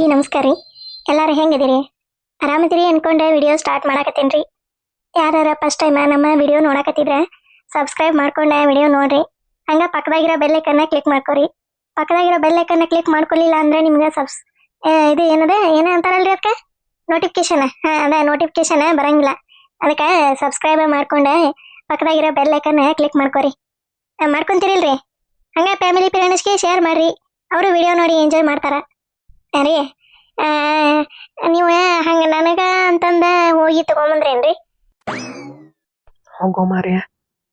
ಎಲ್ಲರಿಗೂ ನಮಸ್ಕಾರ ರೀ. ಎಲ್ಲರೂ ಹೆಂಗಿದ್ದೀರಿ? ಆರಾಮದಿರಿ ಅನ್ಕೊಂಡೆ ವಿಡಿಯೋ ಸ್ಟಾರ್ಟ್ ಮಾಡಕತ್ತೀನಿ ರೀ. ಯಾರು ಫಸ್ಟ್ ಟೈಮ್ ನಮ್ಮ ವಿಡಿಯೋ ನೋಡಕತ್ತಿದ್ರೆ ಸಬ್ಸ್ಕ್ರೈಬ್ ಮಾಡ್ಕೊಂಡೆ ವಿಡಿಯೋ ನೋಡ್ರಿ. ಹಂಗೆ ಪಕ್ಕದಾಗಿರೋ ಬೆಲ್ಲೈಕನ್ನ ಕ್ಲಿಕ್ ಮಾಡ್ಕೊರಿ. ಪಕ್ಕದಾಗಿರೋ ಬೆಲ್ಲೈಕನ್ನ ಕ್ಲಿಕ್ ಮಾಡ್ಕೊಲಿಲ್ಲ ಅಂದ್ರೆ ನಿಮ್ಗೆ ಸಬ್ಸ್ ಇದು ಏನದ? ಏನ ಅಂತಾರಲ್ರಿ ಅದಕ್ಕೆ? ನೋಟಿಫಿಕೇಶನ್ ಹಾಂ, ಅದೇ ನೋಟಿಫಿಕೇಶನ್ ಬರಂಗಿಲ್ಲ. ಅದಕ್ಕೆ ಸಬ್ಸ್ಕ್ರೈಬ್ ಮಾಡ್ಕೊಂಡೆ ಪಕ್ಕದಾಗಿರೋ ಬೆಲ್ಲೈಕನ್ನ ಕ್ಲಿಕ್ ಮಾಡ್ಕೊರಿ. ಮಾಡ್ಕೊತೀರಿಲ್ರಿ? ಹಂಗೆ ಫ್ಯಾಮಿಲಿ ಫ್ರೆಂಡ್ಸ್ಗೆ ಶೇರ್ ಮಾಡ್ರಿ. ಅವರು ವಿಡಿಯೋ ನೋಡಿ ಎಂಜಾಯ್ ಮಾಡ್ತಾರ. ರೀ? ನೀವು ಹಂಗೆ ನನಗ ಅಂತಂದ ಹೋಗಿ ತಗೊಂಬಂದ್ರೇನ್ರಿ? ಹೋಗೋ ಮಾರ್ಯ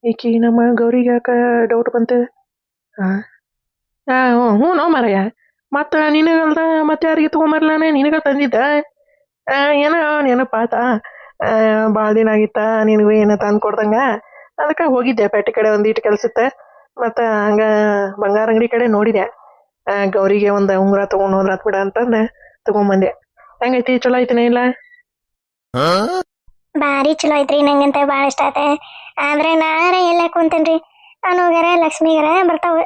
ಈಕಿ ನಮ್ಮ ಗೌರಿಗೆ ಯಾಕೆ ಡೌಟ್ ಬಂತು? ಹಾಂ ಹಾಂ ಹ್ಞೂ ನೋ ಮಾರಯ್ಯ ಮತ್ತು ನಿನಗಲ್ದ ಮತ್ತೆ ಯಾರಿಗೆ ತೊಗೊಂಬರ್ಲಾನೆ ನಿನಗ ತಂದಿದ್ದ? ಏನೋ ನೆನಪಾತ? ಭಾಳ ದಿನ ಆಗಿತ್ತ, ನಿನಗೂ ಏನೋ ತಂದು ಕೊಡ್ದಂಗ? ಅದಕ್ಕೆ ಹೋಗಿದ್ದೆ, ಪೇಟೆ ಕಡೆ ಒಂದಿಟ್ಟು ಕೆಲಸತ್ತೆ ಮತ್ತು ಹಂಗ ಬಂಗಾರ ಅಂಗಡಿ ಕಡೆ ನೋಡಿದೆ. ಗೌರಿಗೆ ಒಂದು ಉಂಗುರ ತಗೊಂಡು ಹೋದ್ರ ಬಿಡ ಅಂತಂದು ತಗೊಂಬಂದೆ. ಹೆಂಗೈತಿ? ಚಲೋ ಐತಿನ ಇಲ್ಲ? ಬಾರಿ ಚಲೋ ಐತ್ರಿ ನಂಗಂತ ಭಾಳ ಇಷ್ಟ ಆತ. ಆದ್ರೆ ನಾರ ಎಲ್ಲ ಕುಂತೇನ್ರಿ ಅನುಗರ ಲಕ್ಷ್ಮಿಗರ ಬರ್ತಾವ.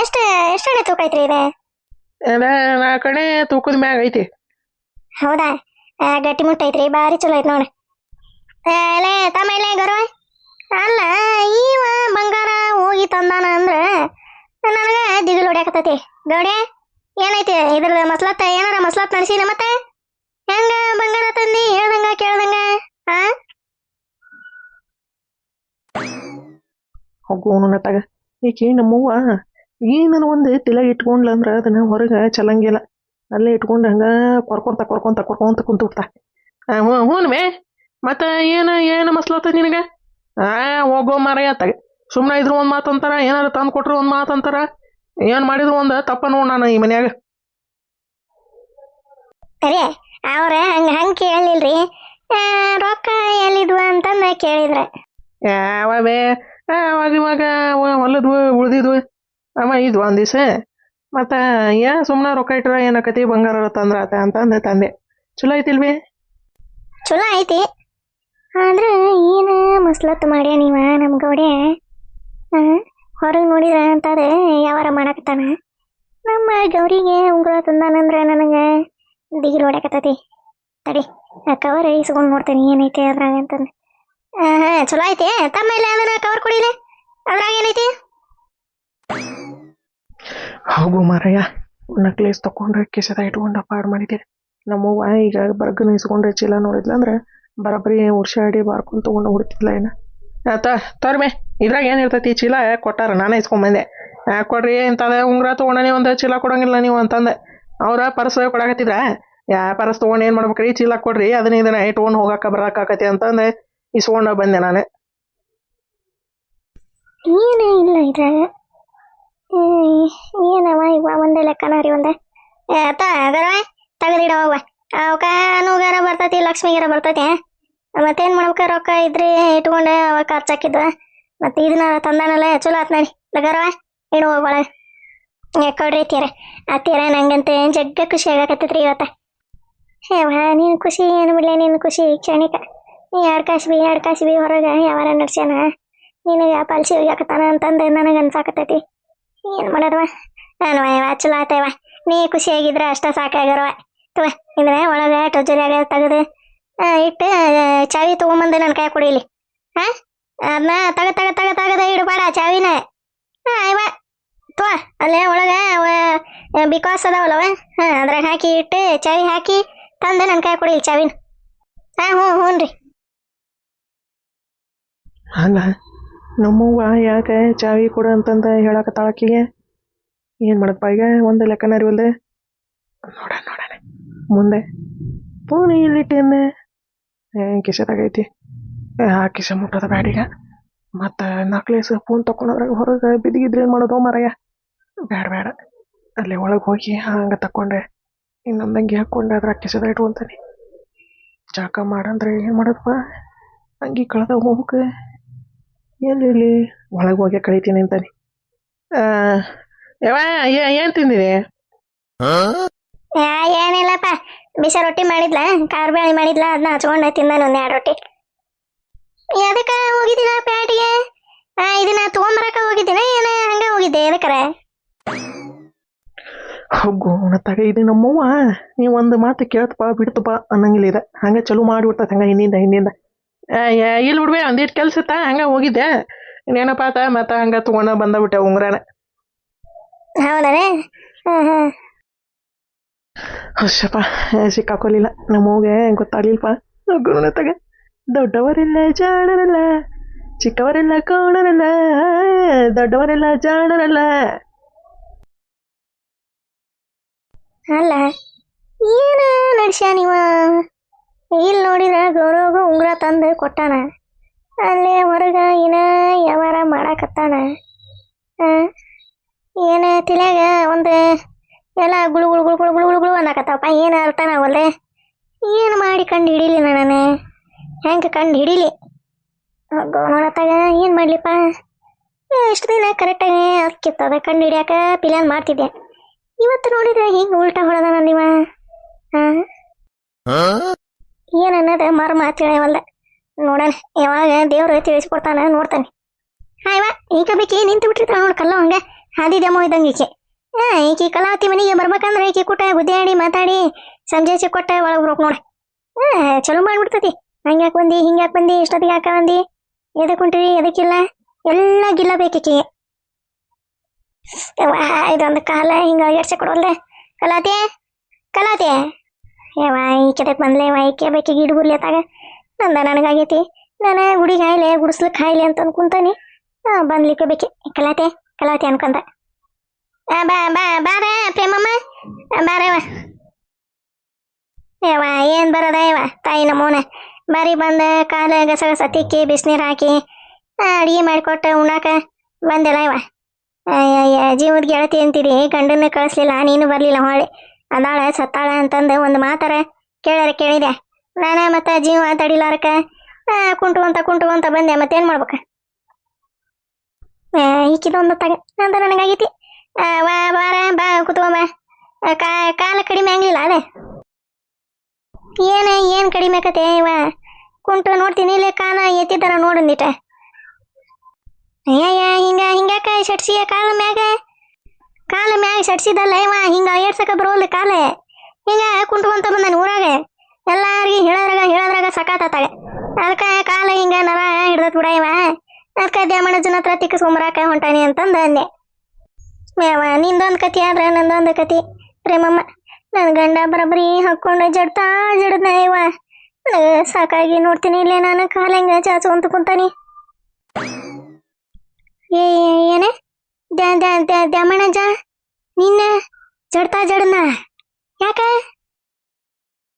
ಎಷ್ಟ ಎಷ್ಟನೇ ತೂಕ ಐತ್ರಿ ಇದೆ? ಅದ ನಾ ಕಡೆ ತೂಕದ ಮ್ಯಾಗ ಐತಿ. ಹೌದಾ? ಗಟ್ಟಿ ಮುಟ್ಟ ಐತ್ರಿ ಬಾರಿ ಚಲೋ ಐತ್ ನೋಡ. ತಮ್ಮ ಇಲ್ಲೇ ಗೌರವ? ಗೌಡೆ ಏನೈತಿ? ಇದ್ರದ ಮಸ್ಲತ್ತ, ಏನಾರ ಮಸ್ಲತ್ ನಡೆಸಿನ ಮತ್ತೆ? ಹೆಂಗ ಬಂಗಾರ ತಂದಿ? ಹೇಳ್ದಂಗ, ಕೇಳ್ದಂಗ, ಆ? ಹೋಗೋನು ನತ್ತಾಗ ಏಕೆ ನಮ್ಮವ್ವ? ಏನನ ಒಂದು ತಿಲ ಇಟ್ಕೊಂಡ್ಲ ಅಂದ್ರ ಅದನ್ನ ಹೊರಗೆ ಚಲಂಗಿಲ್ಲ. ಅಲ್ಲೇ ಇಟ್ಕೊಂಡು ಹಂಗ ಕೊರ್ಕೊಂತ ಕೊರ್ಕೊಂತ ಕೊರ್ಕೊಂತ ಕುಂತು ಬಿಡ್ತಾ ಹ್ಞೂ ಮತ್ತೆ ಏನ, ಏನು ಮಸ್ಲತ್ತ ನಿನಗ? ಆ, ಹೋಗೋ ಮಾರಯ್ಯ ತಗ. ಸುಮ್ಮನೆ ಇದ್ರು ಒಂದು ಮಾತು ಅಂತಾರ, ಏನಾರ ತಂದು ಕೊಟ್ರು ಒಂದು ಮಾತು ಅಂತಾರ? ಏನು ಮಾಡಿದ್ರು ಒಂದು ತಪ್ಪ ನೋಡ್ ನಾನು ಈ ಮನ್ಯಾಗ? ಕರೆ ಅವ್ರ ಹಂಗ ಹಂಗ ಕೇಳಿಲ್ರಿ ರೊಕ್ಕ ಎಲ್ಲಿದ್ವ ಅಂತಂದ ಕೇಳಿದ್ರ. ಯಾವೇ ಅವಾಗ ಇವಾಗ ಹೊಲದ್ವು ಉಳ್ದಿದ್ವು. ಅವ ಇದ್ವು ಒಂದು ದಿವಸ. ಮತ್ತು ಏ ಸುಮ್ಮನೆ ರೊಕ್ಕ ಇಟ್ರ ಏನಕತಿ ಬಂಗಾರ ತಂದ್ರ ಆತ ಅಂತಂದು ತಂದೆ. ಚಲೋ ಐತಿಲ್ವಿ ಚಲೋ ಐತಿ. ಆದ್ರ ಏನ ಮಸ್ಲತ್ ಮಾಡ್ಯ ನೀವ ನಮ್ ಗೌಡೆ ಹೊರಗೆ ನೋಡಿದ್ರೆ ಅಂತಾರೆ ಯಾವಾರ ಮಾಡಕತ್ತಾನ? ನಮ್ಮ ಗೌರಿಗೆ ಉಂಗುರ ತಂದಾನಂದ್ರೆ ನನಗೆ ದಿಗಿಲ್ ಹೊಡ್ಯಾಕತ್ತತಿ. ತಡಿ ಕವರ್ ಇಸ್ಕೊಂಡು ನೋಡ್ತೇನೆ, ಏನೈತಿ ಅದ್ರಾಗ ಅಂತಂದು. ಹಾ ಚಲೋ ಐತಿ, ತಮ್ಮ ಇಲ್ಲ ಅಂದ್ರೆ ಕವರ್ ಕೊಡಿಲೆ ಅದ್ರಾಗ ಏನೈತಿ? ಹೋಗು ಮಾರಯ್ಯ ನಕ್ಲೇಸ್ ತಗೊಂಡ್ರೆ ಕೆಸದ ಇಟ್ಕೊಂಡು ಪಾಡ್ ಮಾಡಿದ್ದೀರಿ ನಮ್ಮವ್ವ ಈಗ ಬರ್ಗನ ಇಸ್ಕೊಂಡ್ರೆ ಚೀಲ ನೋಡಿದ್ಲ ಅಂದ್ರೆ ಬರಬರಿ ಉರ್ಷಾಡಿ ಬಾರ್ಕೊಂಡು ತೊಗೊಂಡು ಹುಡ್ತಿದ್ಲ ಏನ? ತರ್ಮೆ. ಇದ್ರಾಗ ಏನು ಇರ್ತೈತಿ? ಚೀಲ ಕೊಟ್ಟಾರ, ನಾನೇ ಇಸ್ಕೊಂಬಂದೆ ಯಾಕೆ ಕೊಡ್ರಿ ಇಂಥದ ಉಂಗ್ರ ತೊಗೊಂಡೇ ಒಂದು ಚೀಲ ಕೊಡಂಗಿಲ್ಲ ನೀವು ಅಂತಂದೆ. ಅವ್ರ ಪರ್ಸ್ ಕೊಡಾಕತ್ತಿದ್ರ? ಯಾ, ಪರ್ಸ್ ತೊಗೊಂಡು ಏನು ಮಾಡ್ಬೇಕ್ರಿ? ಚೀಲ ಕೊಡ್ರಿ, ಅದನ್ನ ಇದನ್ನ ಇಟ್ಕೊಂಡು ಹೋಗಕ್ಕ ಬರಕ್ಕಾಕತಿ ಅಂತಂದೆ, ಇಸ್ಕೊಂಡ ಬಂದೆ ನಾನು. ಏನೇ ಇಲ್ಲ ಇದ್ರಾಗ. ಏನವ ಇವ? ಒಂದೇ ಲೆಕ್ಕನ ರೀ ಒಂದೇ. ಆತ ಅದರವ ತೆಗೆದಿಡ ಹೋಗುವ. ಅವಕ ಅನುಗಾರ ಬರ್ತೈತಿ, ಲಕ್ಷ್ಮಿಗಾರ ಬರ್ತೈತಿ ಮತ್ತೇನ್ ಮಾಡ್ಬೇಕ ರೊಕ್ಕ ಇದ್ರಿ? ಇಟ್ಕೊಂಡೆ ಅವ ಖರ್ಚಾಕಿದ್ವ ಮತ್ತೆ ಇದನ್ನ ತಂದಾನಲ್ಲ ಚಲೋ ಆತ್ ನೋಡಿ. ಏನು ಹೋಗ್ಬಾಳ ಕೊಡ್ರಿ ತೀರ. ಆ ತೀರ ನಂಗಂತ ಜಗ್ಗ ಖುಷಿ ಆಗಾಕತ್ತೈತ್ರಿ ಇವತ್ತ. ಹೇವಾ ನೀನು ಖುಷಿ ಏನು ಬಿಡ್ಲೆ? ನೀನು ಖುಷಿ ಕ್ಷಣಿಕ. ನೀ ಎರಡು ಕಾಸು ಬಿ ಎರಡು ಕಾಸು ಬಿ ಹೊರಗೆ ಯಾವಾರ ನಡ್ಸ್ಯಾನ. ನಿನಗೆ ಪಲ್ಸಿ ಹೋಗ್ಯಾಕತ್ತಾನ ಅಂತಂದು ನನಗೆ ಅನ್ಸಾಕತ್ತೈತಿ. ಏನು ಮಾಡೋದವ? ನಾನು ವಾ ಚಲೋ ಆತವ ನೀ ಖುಷಿಯಾಗಿದ್ರೆ ಅಷ್ಟ ಸಾಕಾಗಿರವ ತವ ಒಳಗ ಒಳಗೆ ಆಗ ತೆಗೆದು ಇಟ್ಟು ಚಾವಿ ತಗೊಂಬಂದೆ ನನ್ನ ಕೈ ಕುಡಿಲಿ ಹಾ ಅದನ್ನ ತಗ ತಗ ತಗ, ತಗದ ಇಡಬೇಡ ಚಾವಿನ. ಹಾ ಇವ ತೋ ಅಲ್ಲೇ ಒಳಗೆ ಬಿಕಾಸ್ ಅದಾವಲ್ಲವ ಹಾ ಅದ್ರಾಗ ಹಾಕಿ ಇಟ್ಟು, ಚಾವಿ ಹಾಕಿ ತಂದೆ ನನ್ನ ಕೈ ಕುಡಿಲಿ ಚಾವಿನ. ಹಾ ಹ್ಞೂ ಹ್ಞೂ ರೀ. ಅಲ್ಲ, ನಮ್ಮವ್ವ ಯಾಕೆ ಚಾವಿ ಕೊಡು ಅಂತಂದ ಹೇಳಕತ್ತಾಳ ಆಕಿಗೆ ಏನು ಮಾಡಪ್ಪ ಈಗ? ಒಂದು ಲೆಕ್ಕನ ಅರಿವಲ್ದೆ ನೋಡ ನೋಡಣ ಮುಂದೆ. ಫೋನ್ ಎಲ್ಲಿಟ್ಟೇನೆ ತಗೈತಿ. ಆ ಕಿಸೆ ಮುಟ್ಟದ ಬ್ಯಾಡೀಗ ಮತ್ತು ನಕ್ಲೇಸ್ ಫೋನ್ ತಕೊಂಡೋದ್ರಾಗ ಹೊರಗೆ ಬಿದ್ದಿಗಿದ್ರೆ ಏನು ಮಾಡೋದು ಮರಯ್ಯ ಬೇಡ ಬೇಡ ಅಲ್ಲಿ ಒಳಗೆ ಹೋಗಿ ಹಂಗೆ ತಕೊಂಡೆ ಇನ್ನೊಂದಂಗೆ ಹಾಕ್ಕೊಂಡೆ ಅದ್ರಾಗ ಕಿಸೆದ ಇಟ್ಕೊಂತಾನೆ ಜಾಕ ಮಾಡಂದ್ರೆ ಏನು ಮಾಡೋದಪ್ಪ? ಅಂಗಿ ಕಳೆದ ಹೋಗಕ್ಕೆ ಎಲ್ಲಿ ಇಲ್ಲಿ ಒಳಗೆ ಹೋಗಿ ಕಳಿತೀನಿ ಅಂತಾನೆ. ಯಾವ ಏನು ತಿಂದಿದೆ? ಏನಿಲ್ಲಪ್ಪ. ಬಿಸ ರೊಟ್ಟಿ ಮಾಡಿದ್ಲ? ಕಾರ್ ಬೇಳೆ ಮಾಡಿದ್ಲ? ಅದನ್ನ ಹಚ್ಕೊಂಡ ತಿಂದಾನ ಒಂದ್ ಎರಡು ರೊಟ್ಟಿ. ಎದಕ್ಕ ಹೋಗಿದ್ದೀನ ಪ್ಯಾಟಿಗೆ? ಇದನ್ನ ತಗೊಂಬರಕ ಹೋಗಿದ್ದೀನ ಏನ ಹಂಗ ಹೋಗಿದ್ದೆ ಎದಕ್ಕರ? ಹೋಗೋಣತ್ತಾಗ ಇದು ನಮ್ಮವ್ವ. ನೀ ಒಂದು ಮಾತು ಕೇಳ್ತಪ್ಪ ಬಿಡ್ತಪ್ಪ ಅನ್ನಂಗಿಲ್ಲ ಇದೆ. ಹಂಗೆ ಚಲೋ ಮಾಡಿಬಿಡ್ತೈತೆ ಹಂಗೆ ಹಿಂದಿಂದ ಹಿಂದಿಂದ. ಇಲ್ಲಿ ಬಿಡ್ಬೇ ಒಂದಿಟ್ಟು ಕೆಲ್ಸ ಇತ್ತ ಹಂಗೆ ಹೋಗಿದ್ದೆ. ತ ಮತ್ತೆ ಹಂಗೆ ಬಂದ ಬಿಟ್ಟೆ ಉಂಗ್ರಾನ. ಹೌದಾನೆ ಹಾಂ ಹಾಂ ಹುಷಪ್ಪ ಸಿಕ್ಕಾಕೊಲಿಲ್ಲ ನಮ್ಮವ್ಗೆ ಗೊತ್ತಾಗ್ಲಿಲ್ಲಪ್ಪ ಹೋಗೋಣತ್ತಾಗ ದೊಡ್ಡವರೆಲ್ಲ ಜಾಣರಲ್ಲ ಚಿಕ್ಕವರೆಲ್ಲ ಕೋಣರಲ್ಲ ದೊಡ್ಡವರೆಲ್ಲ ಜಾಣರಲ್ಲ. ಅಲ್ಲ ಏನು ನಡ್ಸ್ಯ ನೀವ? ಇಲ್ಲಿ ನೋಡಿದ್ರೆ ಗೌರವಗ ಉಂಗುರ ತಂದು ಕೊಟ್ಟಾನ. ಅಲ್ಲೇ ಹೊರಗ ಏನ ವ್ಯವಹಾರ ಮಾಡಾಕತ್ತಾನ. ಆ, ಏನ ತಲ್ಯಾಗ ಒಂದು ಎಲ್ಲ ಗುಳು ಗುಳು ಗುಳು ಗುಳು ಗುಳು ಗುಳು ಗುಳು ಅನ್ನಕತ್ತಾವಪ್ಪ. ಏನು ಅರ್ಥನ ಅವಲ್ದೆ ಏನು ಮಾಡಿ ಕಂಡು ಹಿಡೀಲಿ ನಾನು? ಹೆಂಗೆ ಕಂಡು ಹಿಡೀಲಿ? ನೋಡತ್ತಾಗ ಏನು ಮಾಡ್ಲಿಪ್ಪ? ಎಷ್ಟು ದಿನ ಕರೆಕ್ಟಾಗಿ ಅದಕ್ಕಿತ್ತದ ಕಂಡು ಹಿಡಿಯಾಕ ಪಿಲಾನ್ ಮಾಡ್ತಿದ್ದೆ. ಇವತ್ತು ನೋಡಿದ್ರೆ ಹಿಂಗೆ ಉಲ್ಟಾ ಹೊಡೆದ ನೀವ? ಹಾಂ ಏನು ಅನ್ನೋದು ಮರ್ಮ ತಿಳಿಯವಲ್ದ ನೋಡಣ ಯಾವಾಗ ದೇವ್ರು ತಿಳಿಸ್ಕೊಡ್ತಾನ ನೋಡ್ತಾನೆ. ಹಾಯ್ವಾ ಈಗ ಬೇಕಿ ನಿಂತು ಬಿಟ್ಟಿರ್ತಾನೆ ನೋಡಿ ಕಲ್ಲ ಹಂಗೆ. ಹಾದಿ ದಮೋ ಇದ್ದಂಗೆ ಈಕೆ. ಈಕಿ ಕಲಾವತಿ ಮನೆಗೆ ಬರ್ಬೇಕಂದ್ರೆ ಈಕಿ ಕೂಟ ಗುದ್ದಾಡಿ ಮಾತಾಡಿ ಸಂಜೆ ಕೊಟ್ಟ ಒಳಗೆ ಬರೋಕ್ ನೋಡಿ. ಹಾ, ಚಲೋ ಮಾಡ್ಬಿಡ್ತತಿ. ಹಂಗ್ಯಾಕೆ ಬಂದಿ, ಹಿಂಗ್ಯಾಕೆ ಬಂದಿ, ಇಷ್ಟೊತ್ತಿಗೆ ಯಾಕೆ ಬಂದಿ? ಎದಕ್ಕೆ ಹೊಂಟಿರಿ, ಎದಕ್ಕಿಲ್ಲ? ಎಲ್ಲ ಗಿಲ್ಲ ಬೇಕಿಕಿ ಇದೊಂದು ಕಾಲ ಹಿಂಗ ಎಡ್ಸೆ ಕೊಡೋಲ್ದೆ? ಕಲಾತೆ ಕಲಾತೆ ಈ ಈಕೆ ಬಂದ್ಲೆ? ವಾ ಈಕೆ ಬೇಕಿ ಗಿಡ ಗುರ್ಲೆತಾಗ ನಂದ ನನಗಾಗೈತಿ. ನಾನು ಗುಡಿಗೆ ಹಾಯ್ಲೆ ಗುಡಿಸ್ಲಿಕ್ಕೆ ಹಾಯ್ಲೆ ಅಂತ ಅನ್ಕೊಂತಾನಿ ಹಾ, ಬಂದ್ಲಿಕ್ಕೆ ಬೇಕಿ. ಕಲಾತೆ ಕಲಾತೆ ಅನ್ಕೊಂತ ಬಾರ ಪ್ರೇಮಮ್ಮ. ಆ, ಬಾರವ್ವ ಯವ್ವ ಏನ್ ಬರೋದ ಯವ್ವ? ತಾಯಿ ನಮ್ಮೋನ ಬಾರಿ ಬಂದ ಕಾಲ ಗಸ ಗಸ ತಿಕ್ಕಿ ಬಿಸಿನೀರು ಹಾಕಿ ಅಡಿಗೆ ಮಾಡಿಕೊಟ್ಟು ಉಣ್ಣಾಕ ಬಂದೆಲ್ಲ ಅಯ್ಯಯ್ಯ ಜೀವದ ಗೆಳತಿ ಅಂತಿದಿ ಗಂಡನ್ನ ಕಳಿಸ್ಲಿಲ್ಲ ನೀನು ಬರಲಿಲ್ಲ ಹೊಳೆ ಅದಾಳ ಸತ್ತಾಳ ಅಂತಂದು ಒಂದು ಮಾತಾರ ಕೇಳ್ಯಾರ ಕೇಳಿದೆ. ನಾನ ಮತ್ತೆ ಜೀವ ತಡಿಲಾರಕ? ಆ, ಕುಂಟು ಅಂತ ಕುಂಟು ಅಂತ ಬಂದೆ ಮತ್ತೇನು ಮಾಡ್ಬೇಕ? ಈಕಿದೊಂದು ತಗ ಅಂತ ನನಗಾಗೈತಿ. ವಾ ಬಾರ ಬಾ ಕುತ್ಕೊಂಬ ಆ, ಕಾ ಕಾಲ ಕಡಿಮೆ ಆಗ್ಲಿಲ್ಲ ಅದೇ ಏನ ಏನ್ ಕಡಿಮೆ ಆಕತೆ ಇವ ಕುಂಟು ನೋಡ್ತೀನಿ ಇಲ್ಲೇ ಕಾಲ ಎತ್ತಿದ್ದಾರ ನೋಡಂದಿಟ ಅಯ್ಯಯ್ಯ ಹಿಂಗ ಹಿಂಗ್ಯಾಕ ಶಟ್ಸಿಯ ಕಾಲ ಮ್ಯಾಗ ಕಾಲ ಮ್ಯಾಗ ಶಟ್ಸಿದಲ್ಲ ಇವ ಹಿಂಗ ಏರ್ಸಕ ಬರೋಲ್ಲ ಕಾಲ ಹಿಂಗ ಕುಂಟ್ಕೊಂತ ಬಂದಾನ ಊರಾಗ ಎಲ್ಲಾರ್ಗಿ ಹೇಳದ್ರಾಗ ಹೇಳದ್ರಾಗ ಸಕಾತಾಗ ಅದಕ್ಕ ಕಾಲ ಹಿಂಗ ನರ ಹಿಡ್ದತ್ ಬಿಡ ಇವ ಅದಕ್ಕ ದ್ಯಾಮಣ್ಣ ಜನ ಹತ್ರ ತಿಕ್ಕಿಸ್ಕೊಂಬರಾಕ ಹೊಂಟಾನಿ ಅಂತಂದ ಅಂದೆ ಯಾವ ನಿಂದೊಂದು ಕತಿ ಆದ್ರ ನಂದೊಂದು ಕತಿ. ಪ್ರೇಮಮ್ಮ ನನ್ನ ಗಂಡ ಬರಬರಿ ಹಾಕೊಂಡು ಜಡ್ತಾ ಜಡದ್ನ ಇವ. ಸಾಕಾಗಿ ನೋಡ್ತೀನಿ ಇಲ್ಲೇ ನಾನು ಕಾಲ ಹೆಂಗ ಚಾಚು ಅಂತ ಕುಂತಾನಿ. ಏ ದ್ಯಾ ದ್ಯಾ ದ್ಯಾ ದ್ಯಾಮಣ್ಣಜ್ಜ ನಿನ್ನ ಜಡ್ತಾ ಜಡನ ಯಾಕ?